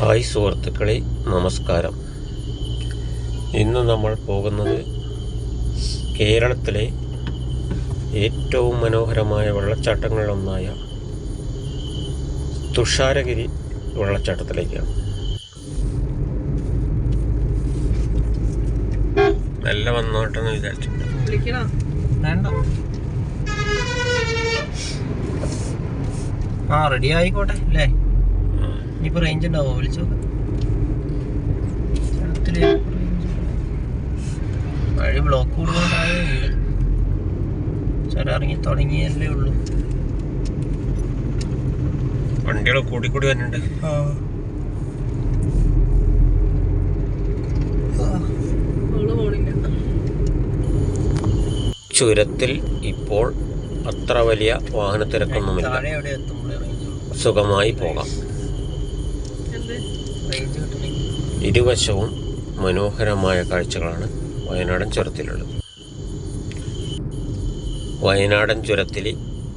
Hi സുഹൃത്തുക്കളെ നമസ്കാരം. ഇന്ന് നമ്മൾ പോകുന്നത് കേരളത്തിലെ ഏറ്റവും മനോഹരമായ വെള്ളച്ചാട്ടങ്ങളിലൊന്നായ തുഷാരഗിരി വെള്ളച്ചാട്ടത്തിലേക്കാണ്. നല്ല വന്നോട്ടെന്ന് വിചാരിച്ചിട്ടുണ്ട്. ആ റെഡി ആയിക്കോട്ടെ അല്ലേ ഇനിയിപ്പോ റേഞ്ച് ഉണ്ടാവോ? വിളിച്ചു. മഴ ബ്ലോക്ക് കൂടുതലായുണ്ട് ചില ഇറങ്ങി തുടങ്ങിയല്ലേ ഉള്ളൂ. വണ്ടികൾ കൂടി കൂടി വരുന്നുണ്ട്. ചുരത്തിൽ ഇപ്പോൾ അത്ര വലിയ വാഹന തിരക്കൊന്നുമില്ല. സുഖമായി പോകാം. ഇരുവശവും മനോഹരമായ കാഴ്ചകളാണ് വയനാടൻ ചുരത്തിലുള്ളത്. വയനാടൻ ചുരത്തിലെ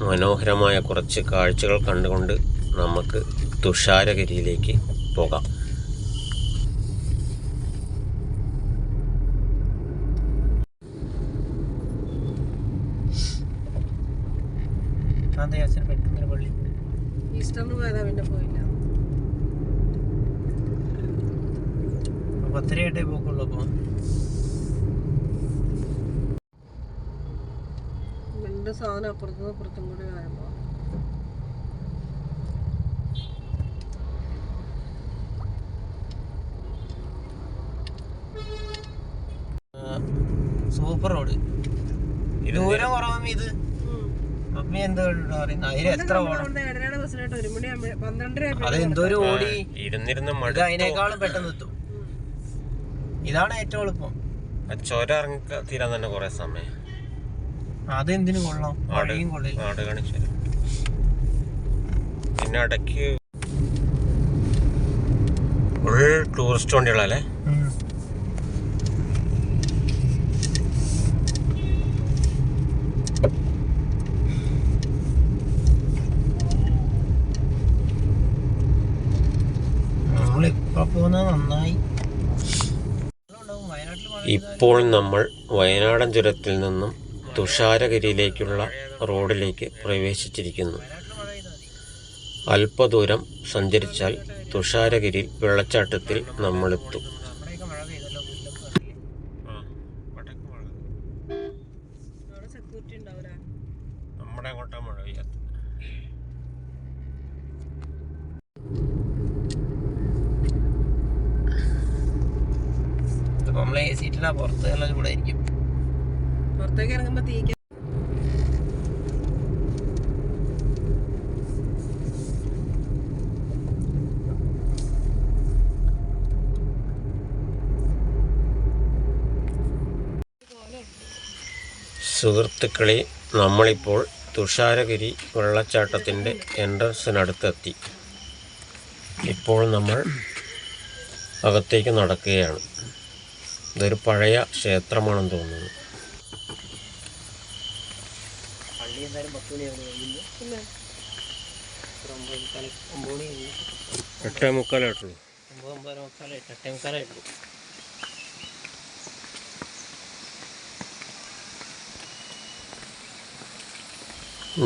മനോഹരമായ കുറച്ച് കാഴ്ചകൾ കണ്ടുകൊണ്ട് നമുക്ക് തുഷാരഗിരിയിലേക്ക് പോകാം. അതെ അച്ഛൻ പെട്ടെന്നൊരു പള്ളി. ഈസ്റ്ററിന് പോയതാ പിന്നെ പോയില്ല. പത്തരയായിട്ടേ പോക്കുള്ളൂ അപ്പൊ രണ്ട് സാധനം അപ്പുറത്തും അപ്പുറത്തും കൂടി സൂപ്പർ റോഡ്. ദൂരം കുറവും ഇത്? അമ്മ എന്താ പറയുന്നത് അതിന് എത്ര ഓടി. ഇരുന്നിരുന്ന് അതിനേക്കാളും പെട്ടെന്ന് എത്തും. ഇതാണ് ഏറ്റവും എളുപ്പം. ചോര ഇറങ്ങി തീരാൻ തന്നെ കുറെ സമയം. അതെന്തിനു കൊള്ളാം? ആട് കാണിച്ചു. പിന്നെ ഇടയ്ക്ക് ഫുൾ ടൂറിസ്റ്റ് വണ്ടികളല്ലേ? ഇപ്പോൾ നമ്മൾ വയനാടൻ ചുരത്തിൽ നിന്നും തുഷാരഗിരിയിലേക്കുള്ള റോഡിലേക്ക് പ്രവേശിച്ചിരിക്കുന്നു. അല്പദൂരം സഞ്ചരിച്ചാൽ തുഷാരഗിരി വെള്ളച്ചാട്ടത്തിൽ നമ്മളെത്തും സീറ്റിലാ പുറത്ത് നല്ല ചൂടായിരിക്കും പുറത്തേക്ക് ഇറങ്ങുമ്പോ തീക്ക. സുഹൃത്തുക്കളെ നമ്മളിപ്പോൾ തുഷാരഗിരി വെള്ളച്ചാട്ടത്തിന്റെ എൻട്രൻസിനടുത്തെത്തി ഇപ്പോൾ നമ്മൾ അകത്തേക്ക് നടക്കുകയാണ്. ഇതൊരു പഴയ ക്ഷേത്രമാണെന്ന് തോന്നുന്നു. എട്ടേ മുക്കാലായിട്ടുള്ളൂ ഒമ്പത് എട്ടേ മുക്കാലായിട്ടുള്ളൂ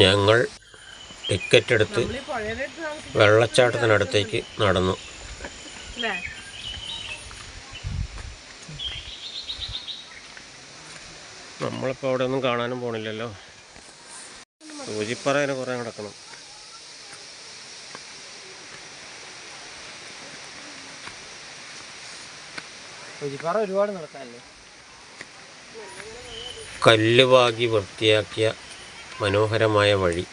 ഞങ്ങൾ ടിക്കറ്റ് എടുത്ത് വെള്ളച്ചാട്ടത്തിനടുത്തേക്ക് നടന്നു അല്ലേ നമ്മളിപ്പോൾ അവിടെ ഒന്നും കാണാനും പോണില്ലല്ലോ. സൂചിപ്പറ അതിനെ കുറേ കിടക്കണം ഒരുപാട് നടക്കാനല്ലേ? കല്ല് വാകി വൃത്തിയാക്കിയ മനോഹരമായ വഴി.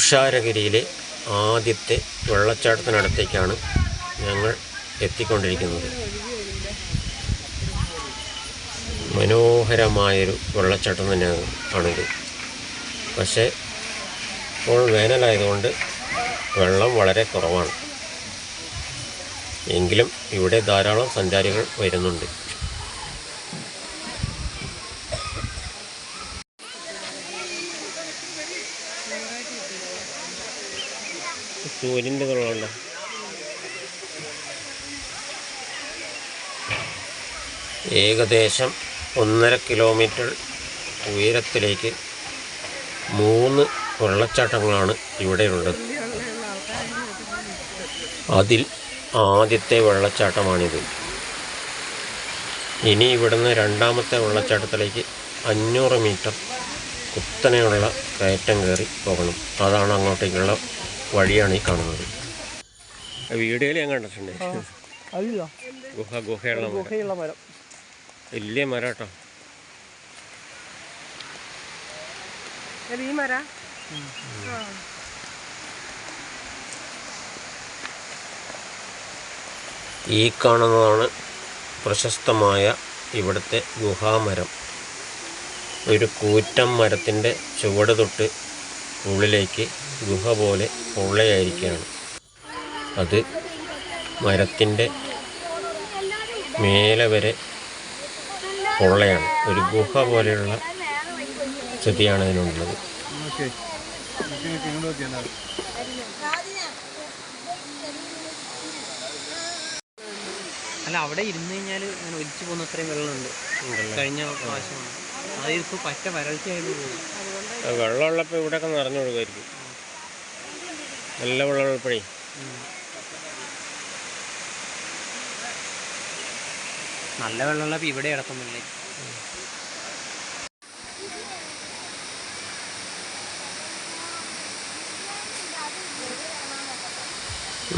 തുഷാരഗിരിയിലെ ആദ്യത്തെ വെള്ളച്ചാട്ടത്തിനടുത്തേക്കാണ് ഞങ്ങൾ എത്തിക്കൊണ്ടിരിക്കുന്നത്. മനോഹരമായൊരു വെള്ളച്ചാട്ടം തന്നെയാണ് ആണിത്. പക്ഷേ ഇപ്പോൾ വേനലായതുകൊണ്ട് വെള്ളം വളരെ കുറവാണ്. എങ്കിലും ഇവിടെ ധാരാളം സഞ്ചാരികൾ വരുന്നുണ്ട്. സൂര്യന്റെ തുള്ളണ്ട ഏകദേശം ഒന്നര കിലോമീറ്റർ ഉയരത്തിലേക്ക് മൂന്ന് വെള്ളച്ചാട്ടങ്ങളാണ് ഇവിടെയുള്ളത്. അതിൽ ആദ്യത്തെ വെള്ളച്ചാട്ടമാണിത്. ഇനി ഇവിടുന്ന് രണ്ടാമത്തെ വെള്ളച്ചാട്ടത്തിലേക്ക് അഞ്ഞൂറ് മീറ്റർ കുത്തനെയുള്ള കയറ്റം കയറി പോകണം. അതാണ് അങ്ങോട്ടേക്കുള്ള വഴിയാണ് ഈ കാണുന്നത്. വീഡിയോയിൽ ഞാൻ കണ്ടിട്ടുണ്ട്. ഗുഹ ഗുഹയുള്ള മരം. ഗുഹയുള്ള മരം. വലിയ മരം കേട്ടോ. ഈ മര? ഈ കാണുന്നതാണ് പ്രശസ്തമായ ഇവിടുത്തെ ഗുഹാമരം. ഒരു കൂറ്റം മരത്തിന്റെ ചുവട് തൊട്ട് ഉള്ളിലേക്ക് ഗുഹ പോലെ പൊള്ളയായിരിക്കുകയാണ്. അത് മരത്തിന്റെ മേലെ വരെ പൊള്ളയാണ്. ഒരു ഗുഹ പോലെയുള്ള സ്ഥിതിയാണ് അതിനുള്ളത്. അല്ല അവിടെ ഇരുന്ന് കഴിഞ്ഞാൽ ഞാൻ ഒലിച്ചു പോകുന്ന അത്രയും വെള്ളമുണ്ട്. കഴിഞ്ഞ പ്രാവശ്യമാണ്. അതായത് ഇപ്പോൾ പറ്റ വരൾച്ചയായിട്ട് പോകും വെള്ളമുള്ളപ്പോൾ ഇവിടെയൊക്കെ നിറഞ്ഞൊഴുകുമായിരിക്കും നല്ല വെള്ളമുള്ളപ്പോഴേ നല്ല വെള്ളമുള്ളപ്പോൾ ഇവിടെ കിടക്കുന്നില്ലേ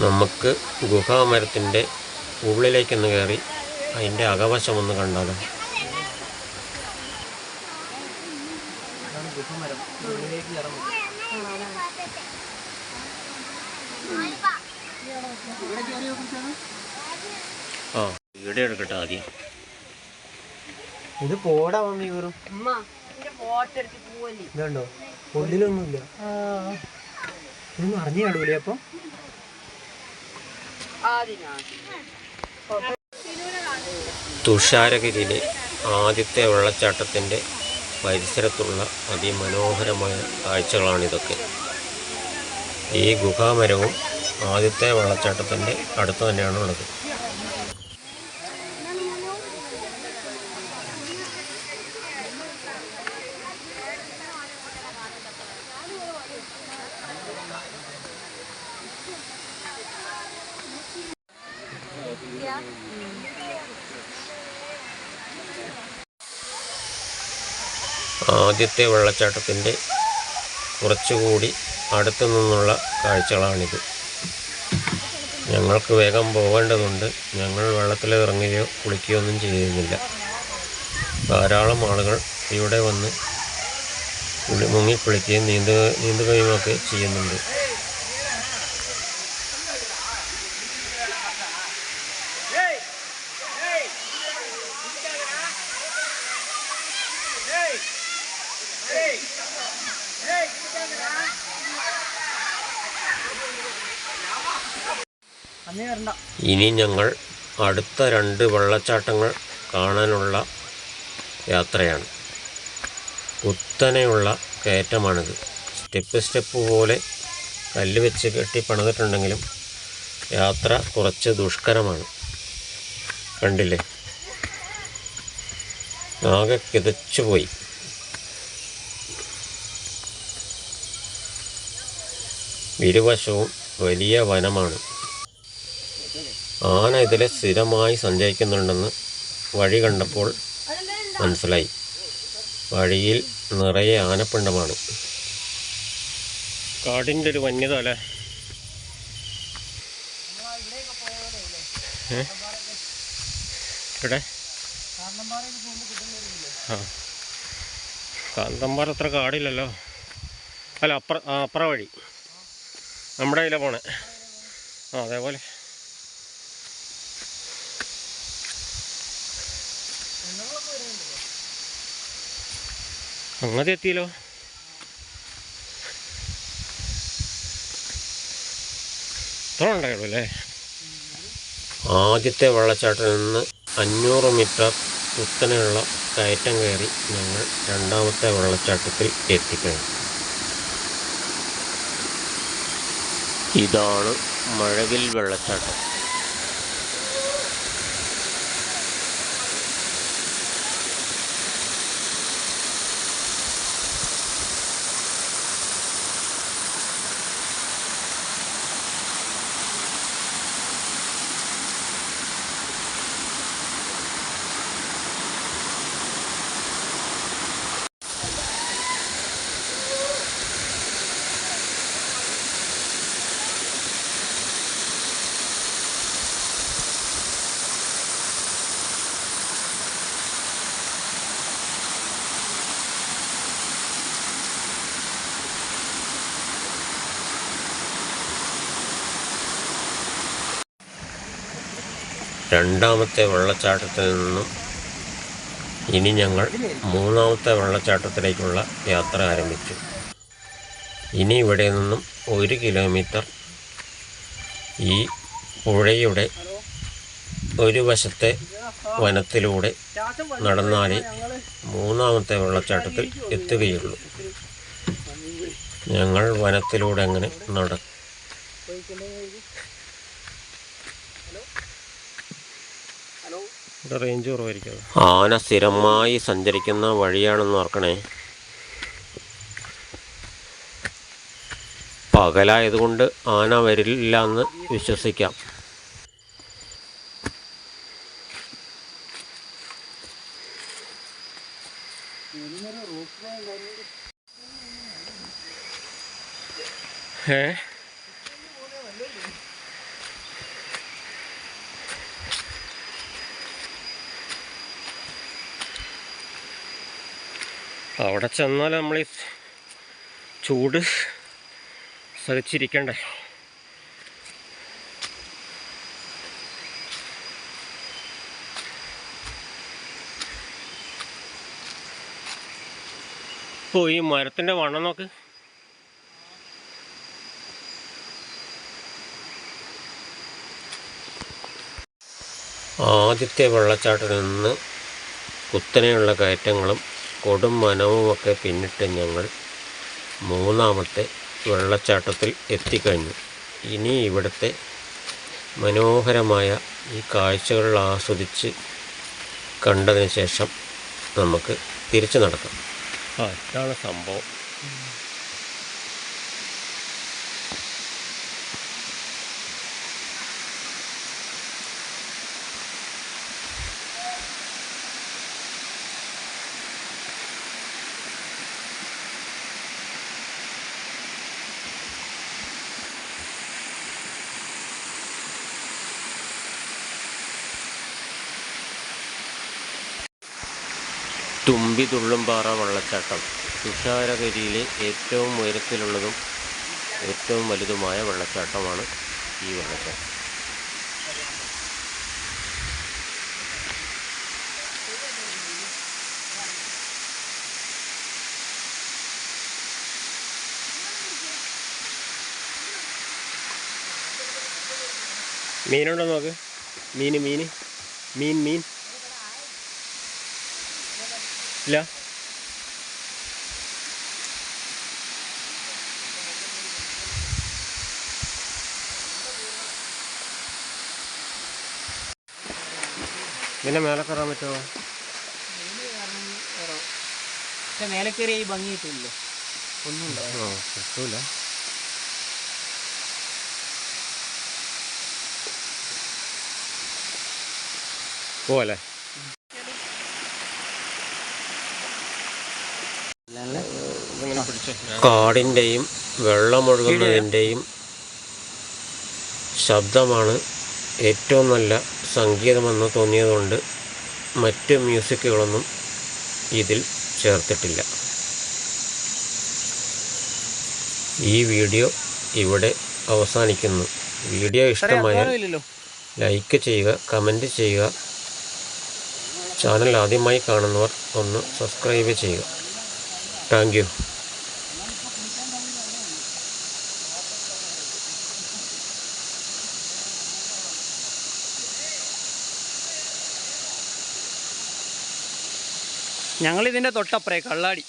നമുക്ക് ഗുഹാമരത്തിന്റെ ഉള്ളിലേക്കൊന്ന് കയറി അതിന്റെ അകവശം ഒന്ന് കണ്ടാലോ ഗുഹമരം. ഉള്ളിലേക്ക് ഇറങ്ങും ആ വീഡിയോ എടുക്കട്ടെ ആദ്യം. ഇത് പോടാ മമ്മി വെറും ഇതുണ്ടോ? ഉള്ളിലൊന്നുമില്ല ഇതൊന്നും അറിഞ്ഞു കാണൂലേ അപ്പം? തുഷാരഗിരിയിലെ ആദ്യത്തെ വെള്ളച്ചാട്ടത്തിന്റെ പരിസരത്തുള്ള അതിമനോഹരമായ കാഴ്ചകളാണിതൊക്കെ. ഈ ഗുഹാമരവും ആദ്യത്തെ വെള്ളച്ചാട്ടത്തിന്റെ അടുത്ത് തന്നെയാണ് ഉള്ളത്. ആദ്യത്തെ വെള്ളച്ചാട്ടത്തിന്റെ കുറച്ചുകൂടി അടുത്തു നിന്നുള്ള കാഴ്ചകളാണിത്. ഞങ്ങൾക്ക് വേഗം പോകേണ്ടതുണ്ട്. ഞങ്ങൾ വെള്ളത്തിൽ ഇറങ്ങുകയോ കുളിക്കുകയോ ഒന്നും ചെയ്യുന്നില്ല. ധാരാളം ആളുകൾ ഇവിടെ വന്ന് മുങ്ങിക്കുളിക്കുകയും മുങ്ങി കുളിക്കുകയും നീന്തുക നീന്തുകയും ഒക്കെ ചെയ്യുന്നുണ്ട്. ഇനി ഞങ്ങൾ അടുത്ത രണ്ട് വെള്ളച്ചാട്ടങ്ങൾ കാണാനുള്ള യാത്രയാണ്. കുത്തനെയുള്ള കയറ്റമാണിത്. സ്റ്റെപ്പ് സ്റ്റെപ്പ് പോലെ കല്ല് വെച്ച് കെട്ടി പണിതിട്ടുണ്ടെങ്കിലും യാത്ര കുറച്ച് ദുഷ്കരമാണ്. കണ്ടില്ലേ? ആകെ കിതച്ചു പോയി ഇരുവശവും വലിയ വനമാണ്. ആന ഇതിലെ സ്ഥിരമായി സഞ്ചരിക്കുന്നുണ്ടെന്ന് വഴി കണ്ടപ്പോൾ മനസ്സിലായി. വഴിയിൽ നിറയെ ആനപ്പിണ്ടമാണ്. കാടിന്റെ ഒരു വന്യത അല്ലേ? ഇവിടെ ആ. കാന്തമ്പാറ അത്ര കാടില്ലല്ലോ. അല്ല അപ്പുറ അപ്പുറ വഴി. നമ്മുടെ ഇതിലെ പോണേ. ആ അതേപോലെ. അങ്ങതെ എത്തിയല്ലോ ഇത്ര ഉണ്ടായുള്ളൂ അല്ലേ ആദ്യത്തെ വെള്ളച്ചാട്ടിൽ നിന്ന് അഞ്ഞൂറ് മീറ്റർ കുത്തനെയുള്ള കയറ്റം കയറി ഞങ്ങൾ രണ്ടാമത്തെ വെള്ളച്ചാട്ടത്തിൽ എത്തിക്കഴിഞ്ഞു. ഇതാണ് മഴവിൽ വെള്ളച്ചാട്ടം. രണ്ടാമത്തെ വെള്ളച്ചാട്ടത്തിൽ നിന്നും ഇനി ഞങ്ങൾ മൂന്നാമത്തെ വെള്ളച്ചാട്ടത്തിലേക്കുള്ള യാത്ര ആരംഭിച്ചു. ഇനി ഇവിടെ നിന്നും ഒരു കിലോമീറ്റർ ഈ പുഴയുടെ ഒരു വശത്തെ വനത്തിലൂടെ നടന്നാലേ മൂന്നാമത്തെ വെള്ളച്ചാട്ടത്തിൽ എത്തുകയുള്ളൂ. ഞങ്ങൾ വനത്തിലൂടെ അങ്ങനെ നട റേഞ്ച് കുറവായിരിക്കും ആന സ്ഥിരമായി സഞ്ചരിക്കുന്ന വഴിയാണെന്ന് ഓർക്കണേ. പകലായതുകൊണ്ട് ആന വരില്ല എന്ന് വിശ്വസിക്കാം. ഏ? അവിടെ ചെന്നാൽ നമ്മൾ ഈ ചൂട് സഹിച്ചിരിക്കണ്ടേ? ഇപ്പോൾ ഈ മരത്തിന്റെ വണ്ണം നോക്ക്. ആദ്യത്തെ വെള്ളച്ചാട്ടത്തിൽ നിന്ന് കുത്തനെയുള്ള കയറ്റങ്ങളും കൊടും വനവുമൊക്കെ പിന്നിട്ട് ഞങ്ങൾ മൂന്നാമത്തെ വെള്ളച്ചാട്ടത്തിൽ എത്തിക്കഴിഞ്ഞു. ഇനി ഇവിടുത്തെ മനോഹരമായ ഈ കാഴ്ചകൾ ആസ്വദിച്ച് കണ്ടതിന് ശേഷം നമുക്ക് തിരിച്ചു നടക്കാം. ആ ഇതാണ് സംഭവം. തുമ്പി തുള്ളുംപാറ വെള്ളച്ചാട്ടം. തുഷാരഗിരിയിലെ ഏറ്റവും ഉയരത്തിലുള്ളതും ഏറ്റവും വലുതുമായ വെള്ളച്ചാട്ടമാണ് ഈ വെള്ളച്ചാട്ടം. മീനുണ്ടോ നോക്ക് മീൻ മീൻ മീൻ മീൻ. ഇല്ല. ഇതിന്റെ മേലെ കയറാൻ പറ്റുമോ? പക്ഷെ മേലെ കയറിയ ഈ ഭംഗി കിട്ടില്ല ഒന്നും ഉണ്ടാവും കിട്ടൂല. പോവല്ലേ? കാടിന്റെയും വെള്ളമൊഴുകുന്നതിന്റെയും ശബ്ദമാണ് ഏറ്റവും നല്ല സംഗീതമെന്ന് തോന്നിയതുകൊണ്ട് മറ്റ് മ്യൂസിക്കുകളൊന്നും ഇതിൽ ചേർത്തിട്ടില്ല. ഈ വീഡിയോ ഇവിടെ അവസാനിക്കുന്നു. വീഡിയോ ഇഷ്ടമായാൽ ലൈക്ക് ചെയ്യുക കമന്റ് ചെയ്യുക. ചാനൽ ആദ്യമായി കാണുന്നവർ ഒന്ന് സബ്സ്ക്രൈബ് ചെയ്യുക. താങ്ക് ഞങ്ങളിതിന്റെ തൊട്ടപ്പുറേ കള്ളാടി.